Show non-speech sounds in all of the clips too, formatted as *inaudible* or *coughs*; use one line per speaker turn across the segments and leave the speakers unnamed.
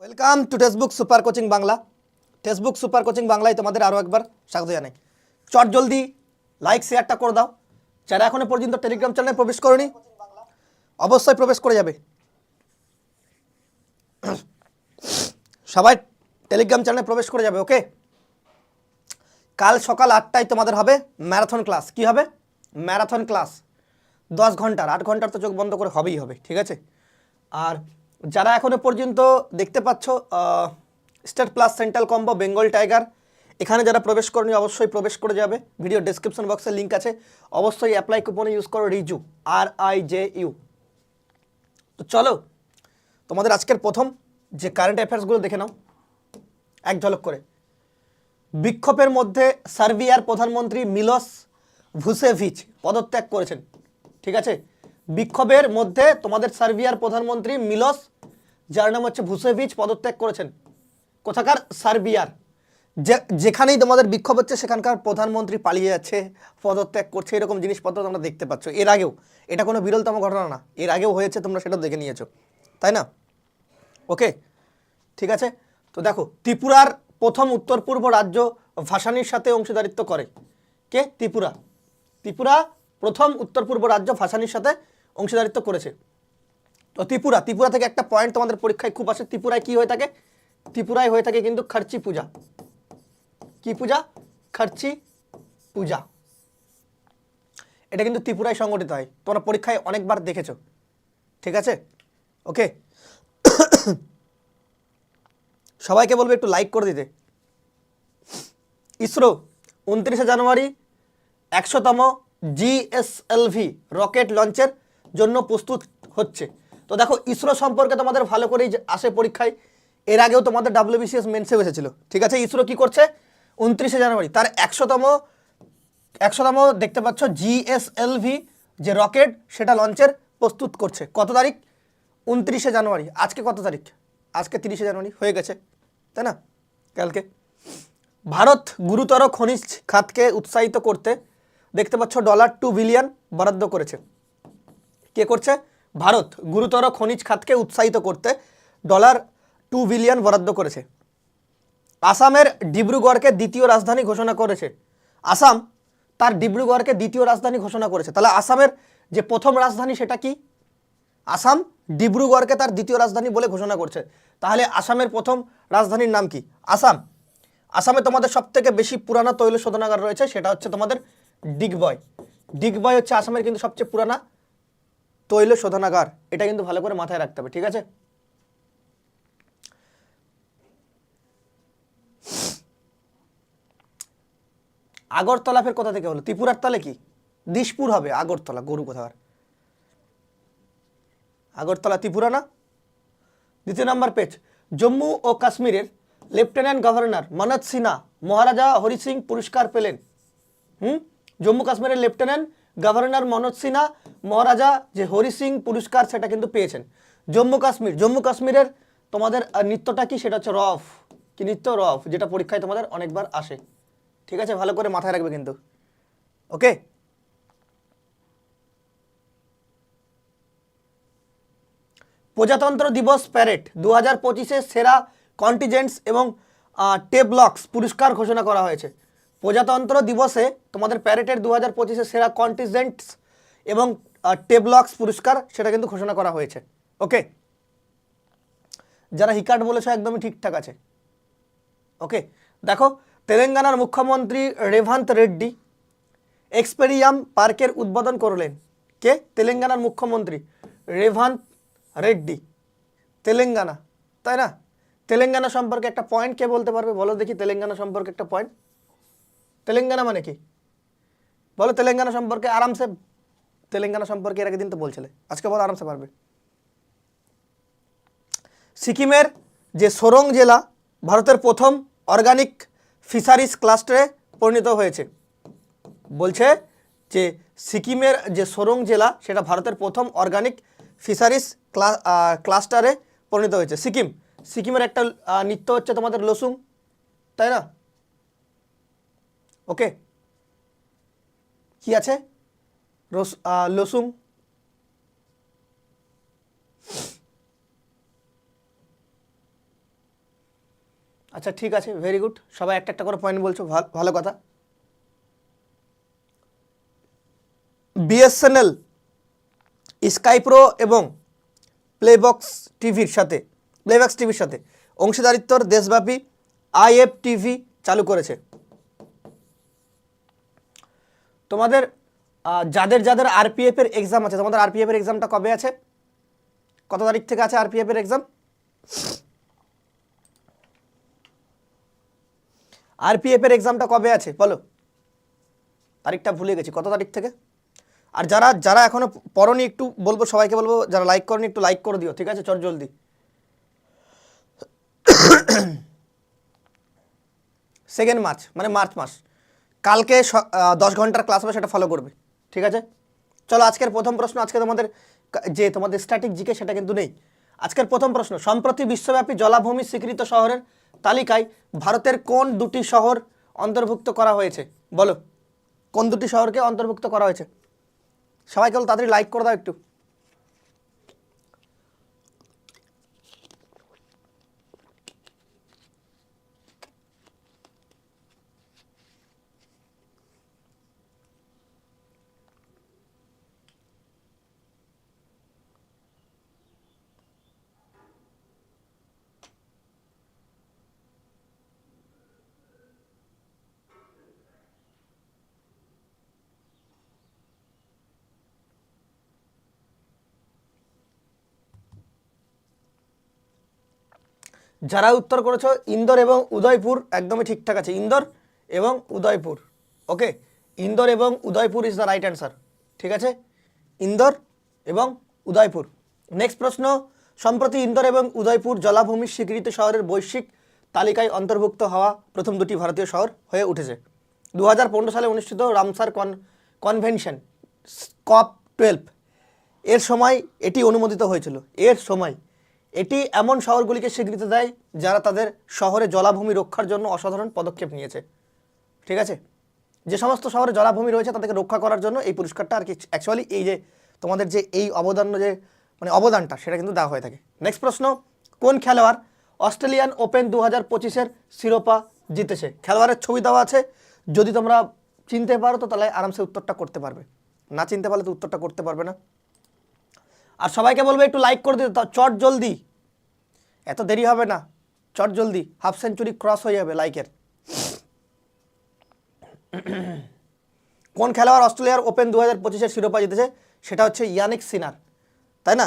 Welcome to textbook super coaching Bangla textbook super coaching বাংলায় তোমাদের আরও একবার স্বাগত জানাই। চট জলদি লাইক শেয়ারটা করে দাও। যারা এখনও পর্যন্ত টেলিগ্রাম চ্যানেলে প্রবেশ করনি, অবশ্যই প্রবেশ করে যাবে। সবাই টেলিগ্রাম চ্যানেলে প্রবেশ করে যাবে ওকে কাল সকাল আটটায় তোমাদের হবে ম্যারাথন ক্লাস কি হবে? ম্যারাথন ক্লাস দশ ঘণ্টার, আট ঘণ্টার তো চোখ বন্ধ করে হবেই হবে, ঠিক আছে? আর যারা এখনও পর্যন্ত দেখতে পাচ্ছ state plus central combo, Bengal tiger, এখানে যারা প্রবেশ করেনি অবশ্যই প্রবেশ করে যাবে। ভিডিও ডেসক্রিপশন বক্সে লিঙ্ক আছে। অবশ্যই অ্যাপ্লাই কুপনে ইউজ করো Riju R I J U তো চলো, তোমাদের আজকের প্রথম যে কারেন্ট অ্যাফেয়ার্সগুলো দেখে নাও। এক ঝলক করে। বিক্ষোভের মধ্যে সার্বিয়ার প্রধানমন্ত্রী মিলস ভুসেভিচ পদত্যাগ করেছেন। ঠিক আছে? বিক্ষোভের মধ্যে তোমাদের সার্বিয়ার প্রধানমন্ত্রী মিলস, যার নাম হচ্ছে ভুসেভিচ, পদত্যাগ করেছেন। কোথাকার সার্বিয়ার? যেখানেই তোমাদের বিক্ষোভ হচ্ছে, সেখানকার প্রধানমন্ত্রী পালিয়ে যাচ্ছে, পদত্যাগ করছে, এরকম জিনিসপত্র তোমরা দেখতে পাচ্ছ। এর আগেও, এটা কোনো বিরলতম ঘটনা না। এর আগেও হয়েছে, তোমরা সেটা দেখে নিয়েছো। তাই না? ওকে? ঠিক আছে? তো দেখো, ত্রিপুরার প্রথম উত্তর পূর্ব রাজ্য ভাসানির সাথে অংশীদারিত্ব করে। কে? ত্রিপুরা। ত্রিপুরা, প্রথম উত্তর পূর্ব রাজ্য ভাসানির সাথে অংশীদারিত্ব করেছে। তো ত্রিপুরা ত্রিপুরা থেকে একটা পয়েন্ট তোমাদের পরীক্ষায় খুব আসে। ত্রিপুরায় কি হয়ে থাকে? ত্রিপুরায় হয়ে থাকে কিন্তু খরচি পূজা। কি পূজা? খরচি পূজা। এটা কিন্তু ত্রিপুরায় সংগঠিত হয়। তোমরা পরীক্ষায় অনেকবার দেখেছ। ঠিক আছে? ওকে। সবাইকে বলবে একটু লাইক করে দিতে। ইসরো, উনত্রিশে জানুয়ারি, একশোতম জিএসএলভি রকেট লঞ্চের জন্য প্রস্তুত হচ্ছে। তো দেখো, ইসরো সম্পর্কে তোমাদের ভালো করেই আসে পরীক্ষায়, এর আগেও তোমাদের ডাব্লিউবিসিএস মেন্সেও এসেছিল। ঠিক আছে, ইসরো কি করছে? উনত্রিশে জানুয়ারি, তার একশোতম একশোতম দেখতে পাচ্ছ জিএসএলভি যে রকেট, সেটা লঞ্চের প্রস্তুত করছে। কত তারিখ? উনত্রিশে জানুয়ারি। আজকে কত তারিখ? আজকে তিরিশে জানুয়ারি হয়ে গেছে, তাই না? কালকে। ভারত গুরুতর খনিজ খাতকে উৎসাহিত করতে দেখতে পাচ্ছ, ডলার টু বিলিয়ন বরাদ্দ করেছে। কে করছে? ভারত গুরুতর খনিজ খাতকে উৎসাহিত করতে ডলার টু বিলিয়ন বরাদ্দ করেছে। আসামের ডিব্রুগড়কে দ্বিতীয় রাজধানী ঘোষণা করেছে। আসাম তার ডিব্রুগড়কে দ্বিতীয় রাজধানী ঘোষণা করেছে। তাহলে আসামের যে প্রথম রাজধানী সেটা কি? আসাম ডিব্রুগড়কে তার দ্বিতীয় রাজধানী বলে ঘোষণা করছে। তাহলে আসামের প্রথম রাজধানীর নাম কি? আসাম। আসামে তোমাদের সব থেকে বেশি পুরানো তৈল শোধনাগার রয়েছে, সেটা হচ্ছে তোমাদের ডিগবয়। ডিগবয় হচ্ছে আসামের কিন্তু সবচেয়ে পুরানা তৈল শোধনাগার, এটা কিন্তু ভালো করে মাথায় রাখতে হবে, ঠিক আছে? আগরতলা ফের কোথা থেকে হলো? ত্রিপুরার তালে কি? দিশপুর হবে, আগরতলা, গরু কোথাকার? আগরতলা, ত্রিপুরা না? দ্বিতীয় নাম্বার পেজ, জম্মু ও কাশ্মীরের লেফটেন্যান্ট গভর্নর মনোজ সিনহা, মহারাজা হরি সিং পুরস্কার পেলেন। হুম? জম্মু কাশ্মীরের লেফটেন্যান্ট গভর্নর মনোজ সিনহা, মহারাজা যে হরি সিং পুরস্কার সেটা কিন্তু পেয়েছেন। জম্মু কাশ্মীর, জম্মু কাশ্মীরের তোমাদের নৃত্যটা কি? সেটা হচ্ছে রফ। কি নৃত্য? রফ, যেটা পরীক্ষায় তোমাদের অনেকবার আসে। ঠিক আছে? ভালো করে মাথায় রাখবে কিন্তু। ওকে প্রজাতন্ত্র দিবস প্যারেড দু হাজার পঁচিশে সেরা কন্টিজেন্টস এবং টেবলক্স পুরস্কার ঘোষণা করা হয়েছে। প্রজাতন্ত্র দিবসে তোমাদের প্যারেডের দু হাজার পঁচিশে সেরা কন্টিজেন্টস এবং টেবলক্স পুরস্কার সেটা কিন্তু ঘোষণা করা হয়েছে। ওকে যারা হিকার্ড বলেছে একদমই ঠিকঠাক আছে। ওকে দেখো, তেলেঙ্গানার মুখ্যমন্ত্রী রেভান্ত রেড্ডি এক্সপেরিয়াম পার্কের উদ্বোধন করলেন। কে? তেলেঙ্গানার মুখ্যমন্ত্রী রেভান্ত রেড্ডি। তেলেঙ্গানা, তাই না? তেলেঙ্গানা সম্পর্কে একটা পয়েন্ট কে বলতে পারবে? বলো দেখি তেলেঙ্গানা সম্পর্কে একটা পয়েন্ট তেলেঙ্গানা মানে কি? বলো তেলেঙ্গানা সম্পর্কে আরামসে, তেলেঙ্গানা সম্পর্কে এর আগের দিন তো বলছিলে, আজকে বলো আরামসে পারবে। সিকিমের যে সোরং জেলা, ভারতের প্রথম অর্গানিক ফিশারিজ ক্লাস্টারে পরিণত হয়েছে। বলছে যে সিকিমের যে সোরং জেলা, সেটা ভারতের প্রথম অর্গানিক ফিশারিজ ক্লাস্টারে পরিণত হয়েছে। সিকিম, সিকিমের একটা নৃত্য হচ্ছে তোমাদের লসুং, তাই না? ওকে। কি আছে? রস আহ, লসুং আচ্ছা ঠিক আছে ভেরি গুড সবাই একটা একটা করে পয়েন্ট বলছো ভাল- কথা। বিএসএনএল স্কাই প্রো এবং প্লেবক্স টিভির সাথে প্লেবক্স টিভির সাথে অংশীদারিত্বর দেশব্যাপী আইএফ টিভি চালু করেছে। তোমাদের যাদের যাদের আরপিএফ এর এক্সাম আছে, তোমাদের আরপিএফ এর এক্সামটা কবে আছে? কত তারিখ থেকে আছে আরপিএফ এর এক্সাম আরপিএফ এর এক্সামটা কবে আছে? বলো। তারিখটা ভুলে গেছি, কত তারিখ থেকে? আর যারা যারা এখনও পড়নি, একটু বলব, সবাইকে বলব, যারা লাইক করনি, একটু লাইক করে দিও, ঠিক আছে? চট জলদি। *coughs* সেকেন্ড মার্চ মানে মার্চ মাস। কালকে দশ ঘণ্টার ক্লাস হবে, সেটা ফলো করবে। ঠিক আছে? চলো, আজকের প্রথম প্রশ্ন, আজকে তোমাদের যে তোমাদের স্ট্যাটিক জিকে, সেটা কিন্তু নেই। আজকের প্রথম প্রশ্ন, সম্প্রতি বিশ্বব্যাপী জলাভূমি স্বীকৃত শহরের তালিকায় ভারতের কোন দুটি শহর অন্তর্ভুক্ত করা হয়েছে? বলো, কোন দুটি শহরকে অন্তর্ভুক্ত করা হয়েছে? সবাই কেবল তাড়াতাড়ি লাইক করে দাও একটু। যারা উত্তর করেছ, ইন্দোর এবং উদয়পুর একদমই ঠিকঠাক আছে। ইন্দোর এবং উদয়পুর ওকে ইন্দোর এবং Udaipur is the right answer ঠিক আছে? ইন্দোর এবং উদয়পুর। নেক্সট প্রশ্ন, সম্প্রতি ইন্দোর এবং উদয়পুর জলাভূমির স্বীকৃত শহরের বৈশ্বিক তালিকায় অন্তর্ভুক্ত হওয়া প্রথম দুটি ভারতীয় শহর হয়ে উঠেছে। দু হাজার পনেরো সালে অনুষ্ঠিত রামসার কন কনভেনশন কপ টুয়েলভ এর সময় এটি অনুমোদিত হয়েছিল। এর সময় এটি এমন শহরগুলিকে স্বীকৃতি দেয় যারা তাদের শহরে জলাভূমি রক্ষার জন্য অসাধারণ পদক্ষেপ নিয়েছে। ঠিক আছে? যে সমস্ত শহরে জলাভূমি রয়েছে তাদেরকে রক্ষা করার জন্য এই পুরস্কারটা আর কি অ্যাকচুয়ালি এই যে তোমাদের যে এই অবদান যে মানে অবদানটা সেটা কিন্তু দেওয়া হয়ে থাকে। নেক্সট প্রশ্ন, কোন খেলোয়াড় অস্ট্রেলিয়ান ওপেন দু হাজার পঁচিশের শিরোপা জিতেছে? খেলোয়াড়ের ছবি দেওয়া আছে। যদি তোমরা চিনতে পারো তো তাহলে আরামসে উত্তরটা করতে পারবে। না চিনতে পারলে তো উত্তরটা করতে পারবে না। আর সবাইকে বলব একটু লাইক করে দিতে। চট জলদি। এত দেরি হবে না। চট জলদি। হাফ সেঞ্চুরি ক্রস হয়ে যাবে লাইকের কোন খেলোয়াড় অস্ট্রেলিয়ার ওপেন দু হাজার পঁচিশের শিরোপা জিতেছে? সেটা হচ্ছে ইয়ানিক সিনার তাই না?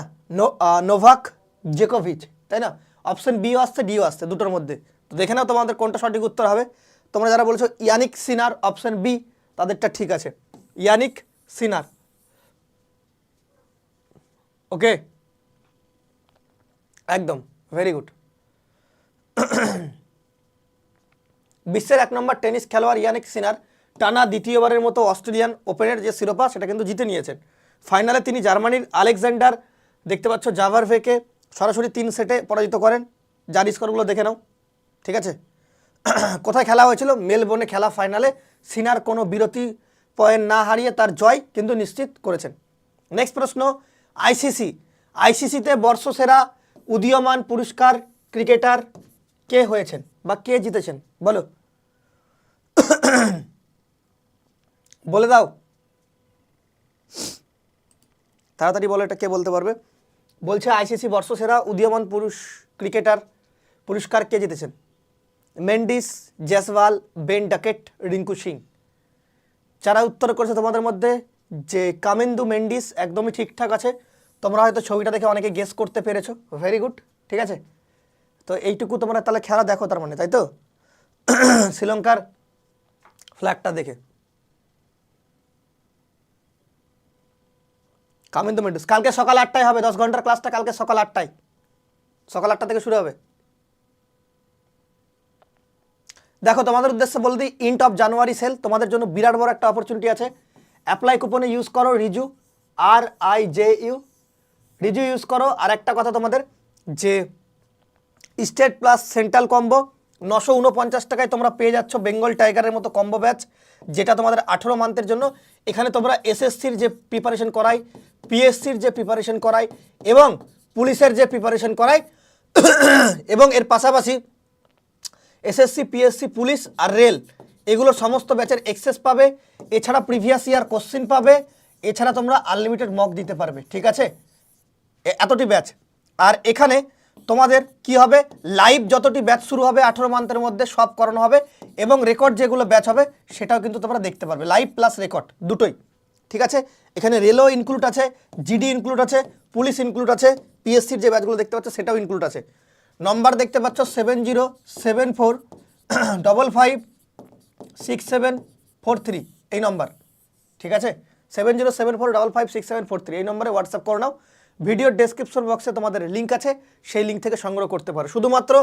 নোভাক জেকোভিচ তাই না? অপশন বিও আসছে ডিও আসছে দুটোর মধ্যে। তো দেখে নাও তোমাদের কোনটা সঠিক উত্তর হবে। তোমরা যারা বলছো ইয়ানিক সিনার অপশন বি তাদেরটা ঠিক আছে। ইয়ানিক সিনার ওকে একদম ভেরি গুড *clears throat* বিশ্বের এক নম্বর টেনিস খেলোয়াড় ইয়ানিক সিনার টানা দ্বিতীয়বারের মতো অস্ট্রেলিয়ান ওপেনের যে শিরোপা, সেটা কিন্তু জিতে নিয়েছেন। ফাইনালে তিনি জার্মানির আলেকজান্ডার, দেখতে পাচ্ছ জাভারভেকে সরাসরি তিন সেটে পরাজিত করেন। যার স্কোরগুলো দেখে নাও। ঠিক আছে? *clears throat* কোথায় খেলা হয়েছিল? মেলবোর্নে খেলা ফাইনালে সিনার কোনো বিরতি পয়েন্ট না হারিয়ে তার জয় কিন্তু নিশ্চিত করেছেন। নেক্সট প্রশ্ন আইসিসি। আইসিসিতে বর্ষসেরা উদীয়মান পুরস্কার ক্রিকেটার কে হয়েছেন বা কে জিতেছেন? বলো। বলে দাও। তাড়াতাড়ি বলো এটা কে বলতে পারবে। বলছে আইসিসি বর্ষসেরা উদীয়মান পুরুষ ক্রিকেটার পুরস্কার কে জিতেছেন? Mendis, Jaiswal, Ben Duckett, Rinku Singh. যারা উত্তর করেছে তোমাদের মধ্যে যে কামেন্দু মেন্ডিস একদমই ঠিকঠাক আছে। তোমরা হয়তো ছবিটা দেখে অনেকে গেস করতে পেরেছ। ভেরি গুড ঠিক আছে? তো এইটুকু তোমরা তাহলে খেলা দেখো তার মানে তাই তো? *clears throat* শ্রীলঙ্কার ফ্ল্যাগটা দেখে। কামেন্দু মেন্ডিস, কালকে সকাল আটটায় হবে, দশ ঘণ্টার ক্লাসটা কালকে সকাল আটটায়। সকাল আটটা থেকে শুরু হবে। দেখো, তোমাদের উদ্দেশ্যে বলে দিই ইন্ট অফ জানুয়ারি সেল তোমাদের জন্য বিরাট বড় একটা অপরচুনিটি আছে। অ্যাপ্লাই কুপনে ইউজ করো Riju R I J U Riju use করো। আর একটা কথা তোমাদের, যে স্টেট প্লাস সেন্ট্রাল কম্বো নশো উনপঞ্চাশ টাকায় তোমরা পেয়ে যাচ্ছ বেঙ্গল টাইগারের মতো কম্বো ব্যাচ যেটা তোমাদের আঠেরো মান্থের জন্য। এখানে তোমরা এসএসসির যে প্রিপারেশন করাই পিএসসির যে প্রিপারেশন করাই, এবং পুলিশের যে প্রিপারেশন করাই, *coughs* এবং এর পাশাপাশি এসএসসি পিএসসি পুলিশ আর রেল এগুলো সমস্ত ব্যাচের এক্সেস পাবে, এছাড়া প্রিভিয়াস ইয়ার কোশ্চিন পাবে, এছাড়া তোমরা আনলিমিটেড মক দিতে পারবে, ঠিক আছে? এতটি ব্যাচ। আর এখানে তোমাদের কি হবে? লাইভ যতটি ব্যাচ শুরু হবে আঠেরো মান্থের মধ্যে সব করানো হবে, এবং রেকর্ড যেগুলো ব্যাচ হবে সেটাও কিন্তু তোমরা দেখতে পারবে। লাইভ প্লাস রেকর্ড, দুটোই, ঠিক আছে? এখানে রেলও ইনক্লুড আছে, জিডি ইনক্লুড আছে, পুলিশ ইনক্লুড আছে পিএসসির যে ব্যাচগুলো দেখতে পাচ্ছ সেটাও ইনক্লুড আছে। নম্বর দেখতে পাচ্ছ seven zero seven four double five six seven four three এই নম্বর ঠিক আছে? Seven zero seven four double five six seven four three এই নম্বরে হোয়াটসঅ্যাপ করে নাও। ভিডিওর ডেসক্রিপশন বক্সে তোমাদের লিঙ্ক আছে, সেই লিঙ্ক থেকে সংগ্রহ করতে পারো। শুধুমাত্র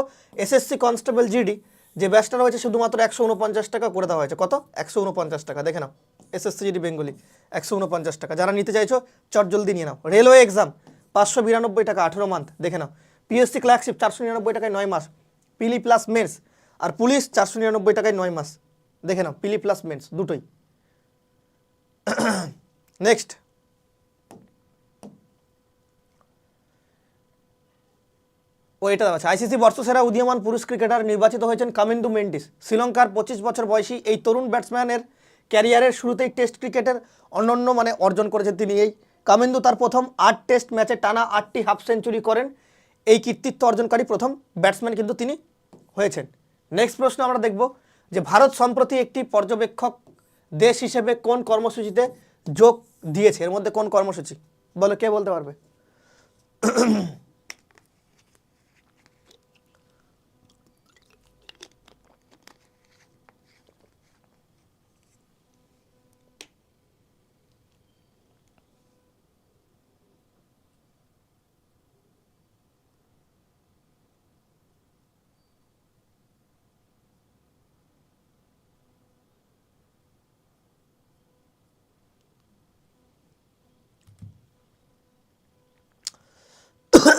এসএসসি কনস্টেবল জিডি যে ব্যাচটা রয়েছে, শুধুমাত্র একশো উনপঞ্চাশ টাকা করে দেওয়া হয়েছে। কত? একশো উনপঞ্চাশ টাকা। দেখে নাও। এসএসসি জিডি বেঙ্গলি একশো উনপঞ্চাশ টাকা। যারা নিতে চাইছো চট জলদি নিয়ে নাও। রেলওয়ে এক্সাম পাঁচশো বিরানব্বই টাকা আঠেরো মান্থ দেখে নাও। পিএসসি ক্লার্কশিপ চারশো নিরানব্বই টাকায় নয় মাস। পিলি প্লাস মেন্স আর পুলিশ চারশো নিরানব্বই টাকায় নয় মাস। দেখে নাও পিলি প্লাস মেন্স দুটোই। নেক্সট ও, এটা আছে আইসিসি বর্ষসেরা উদীয়মান পুরুষ ক্রিকেটার নির্বাচিত হয়েছেন কামিন্দু মেন্ডিস। শ্রীলঙ্কার পঁচিশ বছর বয়সী এই তরুণ ব্যাটসম্যানের ক্যারিয়ারের শুরুতেই টেস্ট ক্রিকেটের অনন্য মানে অর্জন করেছেন তিনি এই। কামিন্দু তার প্রথম আট টেস্ট ম্যাচে টানা আটটি হাফ সেঞ্চুরি করেন। এই কৃতিত্ব অর্জনকারী প্রথম ব্যাটসম্যান কিন্তু তিনি হয়েছেন। নেক্সট প্রশ্ন আমরা দেখব। যে ভারত সম্প্রতি একটি পর্যবেক্ষক দেশ হিসেবে কোন কর্মসূচিতে যোগ দিয়েছে? এর মধ্যে কোন কর্মসূচি? বলো, কে বলতে পারবে?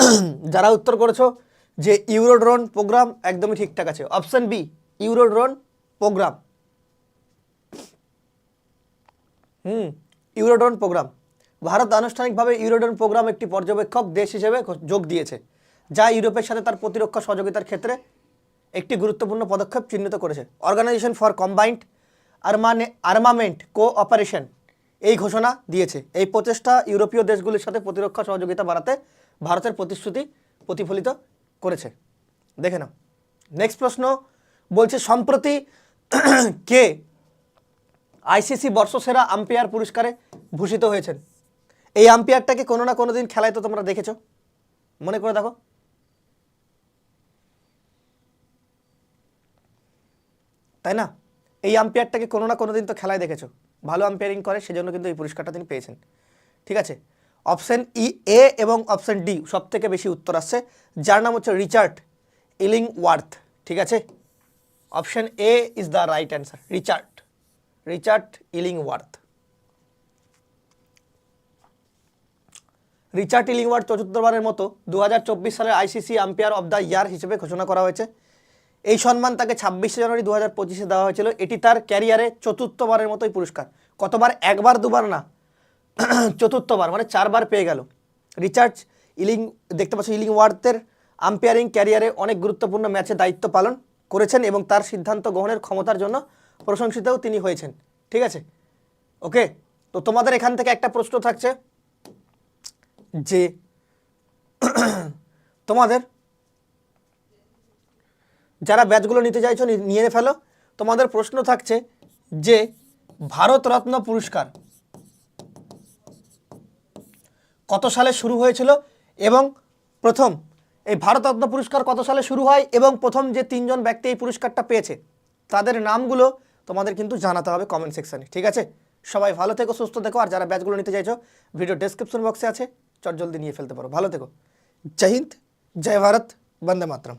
*clears throat* যারা উত্তর করেছ যে ইউরোড্রোন প্রোগ্রাম একদমই ঠিকঠাক আছে। Option B, Eurodrone programme. হুম, ইউরোড্রোন প্রোগ্রাম। ভারত আনুষ্ঠানিকভাবে ইউরোড্রোন প্রোগ্রাম একটি পর্যবেক্ষক দেশ হিসেবে যোগ দিয়েছে, যা ইউরোপের সাথে তার প্রতিরক্ষা সহযোগিতার ক্ষেত্রে একটি গুরুত্বপূর্ণ পদক্ষেপ চিহ্নিত করেছে। অর্গানাইজেশন ফর কম্বাইন্ড আর্মানে আর্মামেন্ট কোঅপারেশন এই ঘোষণা দিয়েছে। এই প্রচেষ্টা ইউরোপীয় দেশগুলির সাথে প্রতিরক্ষা সহযোগিতা বাড়াতে ভারতের প্রতিশ্রুতি প্রতিফলিত করেছে। দেখে নাও। নেক্সট প্রশ্ন বলছে, সম্প্রতি *clears throat* কে আইসিসি বর্ষসেরা আম্পায়ার পুরস্কারে ভূষিত হয়েছেন? এই আম্পায়ারটাকে কোনো না কোনো দিন খেলায় তো তোমরা দেখেছ। মনে করে দেখো। তাই না? এই আম্পায়ারটাকে কোনো না কোনো দিন তো খেলায় দেখেছ। ভালো আম্পায়ারিং করে, সেজন্য কিন্তু এই পুরস্কারটা তিনি পেয়েছেন। ঠিক আছে? অপশন ই, এ এবং অপশান ডি সব থেকে বেশি উত্তর আসছে, যার নাম হচ্ছে রিচার্ড ইলিং ওয়ার্থ ঠিক আছে? Option A is the right answer Richard Richard Illingworth Richard Illingworth চতুর্থবারের মতো দু সালের ICC umpire of the year হিসেবে ঘোষণা করা হয়েছে। এই সম্মান তাকে ছাব্বিশে জানুয়ারি দু হাজার পঁচিশে দেওয়া হয়েছিল। এটি তার ক্যারিয়ারে চতুর্থবারের মতোই পুরস্কার। কতবার? একবার, দুবার না। *clears throat* চতুর্থবার মানে চারবার পেয়ে গেল। রিচার্ড ইলিং, দেখতে পাচ্ছ ইলিং ওয়ার্থের আম্পায়ারিং ক্যারিয়ারে অনেক গুরুত্বপূর্ণ ম্যাচে দায়িত্ব পালন করেছেন এবং তার সিদ্ধান্ত গ্রহণের ক্ষমতার জন্য প্রশংসিতও তিনি হয়েছেন। ঠিক আছে? ওকে? তো তোমাদের এখান থেকে একটা প্রশ্ন থাকছে যে *clears throat* তোমাদের যারা ব্যাচগুলো নিতে চাইছো নিয়ে ফেলো। তোমাদের প্রশ্ন থাকছে যে ভারতরত্ন পুরস্কার কত সালে শুরু হয়েছিল এবং প্রথম, এই ভারতরত্ন পুরস্কার কত সালে শুরু হয় এবং প্রথম যে তিনজন ব্যক্তি এই পুরস্কারটা পেয়েছে, তাদের নামগুলো তোমাদের কিন্তু জানাতে হবে কমেন্ট সেকশানে ঠিক আছে? সবাই ভালো থেকো, সুস্থ থেকো, আর যারা ব্যাচগুলো নিতে চাইছো ভিডিও ডেসক্রিপশন বক্সে আছে, চট জলদি নিয়ে ফেলতে পারো। ভালো থেকো। জয় হিন্দ, জয় ভারত, বন্দে মাতরম।